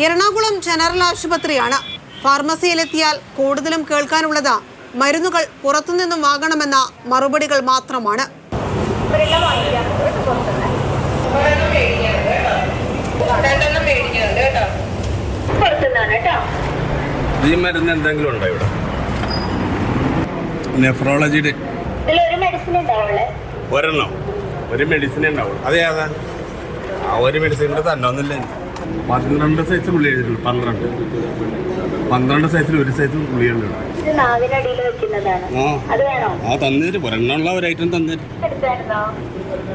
Ernakulam general ആശുപത്രിയാണ്. ഫാർമസിയിലെത്തിയാൽ കൂടുതലും കേൾക്കാനുള്ളത് മരുന്നുകൾ പുറത്തുനിന്നും വാങ്ങണമെന്ന മറുപടികൾ മാത്രമാണ്. ഈ മരുന്ന് എന്തെങ്കിലും ഉണ്ടോ ഇവിടെ? നെഫ്രോളജിയുടെ ഉണ്ടാവുള്ളേ? ഒരെണ്ണം. ഒരു മെഡിസിൻ ഉണ്ടാവും അതെ അതാ ആ ഒരു മെഡിസിന്റെ തന്നെ ഒന്നുമില്ല പന്ത്രണ്ട് സൈസ് ഉള്ളി എഴുതിയിട്ടുള്ളൂ പന്ത്രണ്ട്. പന്ത്രണ്ട് സൈസിൽ ഒരു സൈസ് ഇത് വെക്കുന്നതാണ്. ആ. അത് വേണോ? ആ തന്നിട്ട് ഒരെണ്ണമുള്ള ഒരു ഐറ്റം തന്നേര്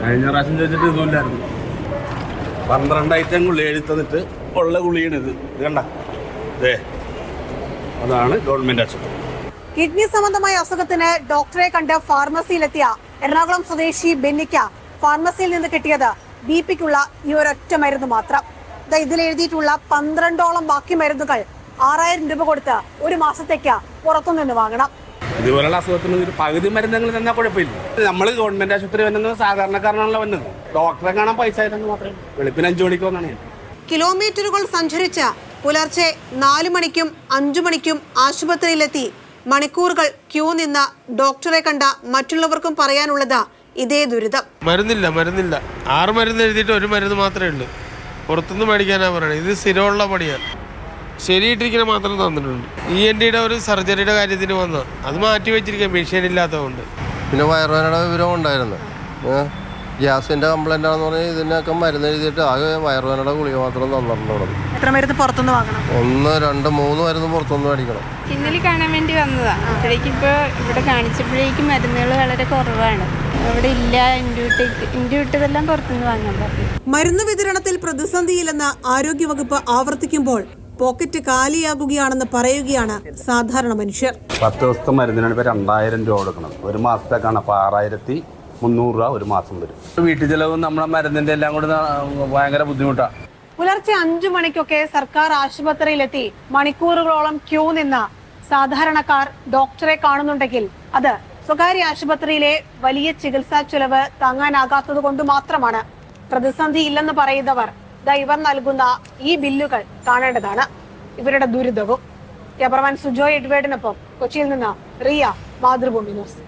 കഴിഞ്ഞ പ്രാവശ്യം ചോദിച്ചിട്ട് ഇതുമില്ലായിരുന്നു. പന്ത്രണ്ട് ഐറ്റം ഗുളി എഴുതി തന്നിട്ട് ഉള്ള ഗുളിയാണ് ഇത്. ഇത് കണ്ട? ദേ. അതാണ് ഗവൺമെന്റ് ആശുപത്രി. കിഡ്നി സംബന്ധമായ അസുഖത്തിന് ഡോക്ടറെ കണ്ട് ഫാർമസിയിലെത്തിയ എറണാകുളം സ്വദേശി ബെന്നിക്ക ഫാർമസിയിൽ നിന്ന് കിട്ടിയത് ബി പിക്കുള്ള ഈ ഒരൊറ്റ മരുന്ന് മാത്രം. ഇതിൽ എഴുതിയിട്ടുള്ള പന്ത്രണ്ടോളം ബാക്കി മരുന്നുകൾ ആറായിരം രൂപ കൊടുത്ത് ഒരു മാസത്തേക്ക് പുറത്തുനിന്ന് വാങ്ങണം. ഇതുപോലുള്ള അസുഖത്തിന് ഒരു പകുതി മരുന്നുകൾ തന്നാൽ കുഴപ്പമില്ല. നമ്മൾ ഗവൺമെന്റ് ആശുപത്രി വന്നത് സാധാരണക്കാരനാണല്ലോ വന്നത്. ഡോക്ടറെ കാണാൻ പൈസ ആയിരുന്നു മാത്രമേ വെളുപ്പിന് അഞ്ചു മണിക്ക് വന്നാണ് കിലോമീറ്ററുകൾ സഞ്ചരിച്ച പുലർച്ചെ നാലു മണിക്കും അഞ്ചു മണിക്കും ആശുപത്രിയിലെത്തി മണിക്കൂറുകൾ ക്യൂ നിന്ന് ഡോക്ടറെ കണ്ട മറ്റുള്ളവർക്കും പറയാനുള്ളത് ഇതേ ദുരിതം. മരുന്നില്ല മരുന്നില്ല. ആറ് മരുന്ന് എഴുതിയിട്ട് ഒരു മരുന്ന് മാത്രമേ ഉള്ളൂ. പുറത്തുനിന്ന് മേടിക്കാനാണ് പറയുന്നത് ഇത് സ്ഥിരമുള്ള പണിയാണ് ശരിയിട്ടിരിക്കുന്ന മാത്രം തന്നിട്ടുണ്ട്. ഇ എൻ ഡിയുടെ ഒരു സർജറിയുടെ കാര്യത്തിന് വന്ന അത് മാറ്റി വെച്ചിരിക്കുക മെഷീൻ ഇല്ലാത്തതുകൊണ്ട്. പിന്നെ വയറുവേനയുടെ വിവരം ഉണ്ടായിരുന്നു. ഗ്യാസിന്റെ കംപ്ലൈന്റ് ആണെന്ന് പറഞ്ഞാൽ ഇതിനൊക്കെ മരുന്ന് എഴുതിയിട്ട് ആകെ വയറുവേനയുടെ ഗുളിക മാത്രം തന്നിട്ടുണ്ട് എത്ര മരുന്ന് പുറത്തുനിന്ന് വാങ്ങണം? ഒന്ന് രണ്ട് മൂന്ന് മരുന്ന് പുറത്തുനിന്ന് മേടിക്കണം. ഇന്നലെ കാണാൻ വേണ്ടി വന്നതാണ് അപ്പോഴേക്കും ഇപ്പോൾ ഇവിടെ കാണിച്ചപ്പോഴേക്കും മരുന്നുകൾ വളരെ കുറവാണ്. ഇവിടെ ഇല്ല പുറത്തുനിന്ന് വാങ്ങാൻ പറഞ്ഞു. മരുന്ന് വിതരണത്തിൽ പ്രതിസന്ധിയില്ലെന്ന് ആരോഗ്യവകുപ്പ് ആവർത്തിക്കുമ്പോൾ പോക്കറ്റ് കാലിയാകുകയാണെന്ന് പറയുകയാണ് സാധാരണ മനുഷ്യർ. പത്ത് ദിവസത്തെ മരുന്നിനാണ് ഇപ്പൊ രണ്ടായിരം രൂപ കൊടുക്കണം. ഒരു മാസത്തേക്കാണ്. അപ്പൊ ആറായിരത്തി മുന്നൂറ് രൂപ ഒരു മാസം വരും. വീട്ടു ചെലവ് നമ്മുടെ മരുന്നിന്റെ എല്ലാം കൂടെ ഭയങ്കര ബുദ്ധിമുട്ടാണ് പുലർച്ചെ അഞ്ചു മണിക്കൊക്കെ സർക്കാർ ആശുപത്രിയിലെത്തി മണിക്കൂറുകളോളം ക്യൂ നിന്ന സാധാരണക്കാർ ഡോക്ടറെ കാണുന്നുണ്ടെങ്കിൽ അത് സ്വകാര്യ ആശുപത്രിയിലെ വലിയ ചികിത്സാ ചെലവ് താങ്ങാനാകാത്തത് കൊണ്ട് മാത്രമാണ്. പ്രതിസന്ധി ഇല്ലെന്ന് പറയുന്നവർ ഇവർ നൽകുന്ന ഈ ബില്ലുകൾ കാണേണ്ടതാണ്. ഇവരുടെ ദുരിതവും. ക്യാമറമാൻ സുജോയ് എഡ്വേർഡിനൊപ്പം കൊച്ചിയിൽ നിന്ന് റിയ മാതൃഭൂമി ന്യൂസ്.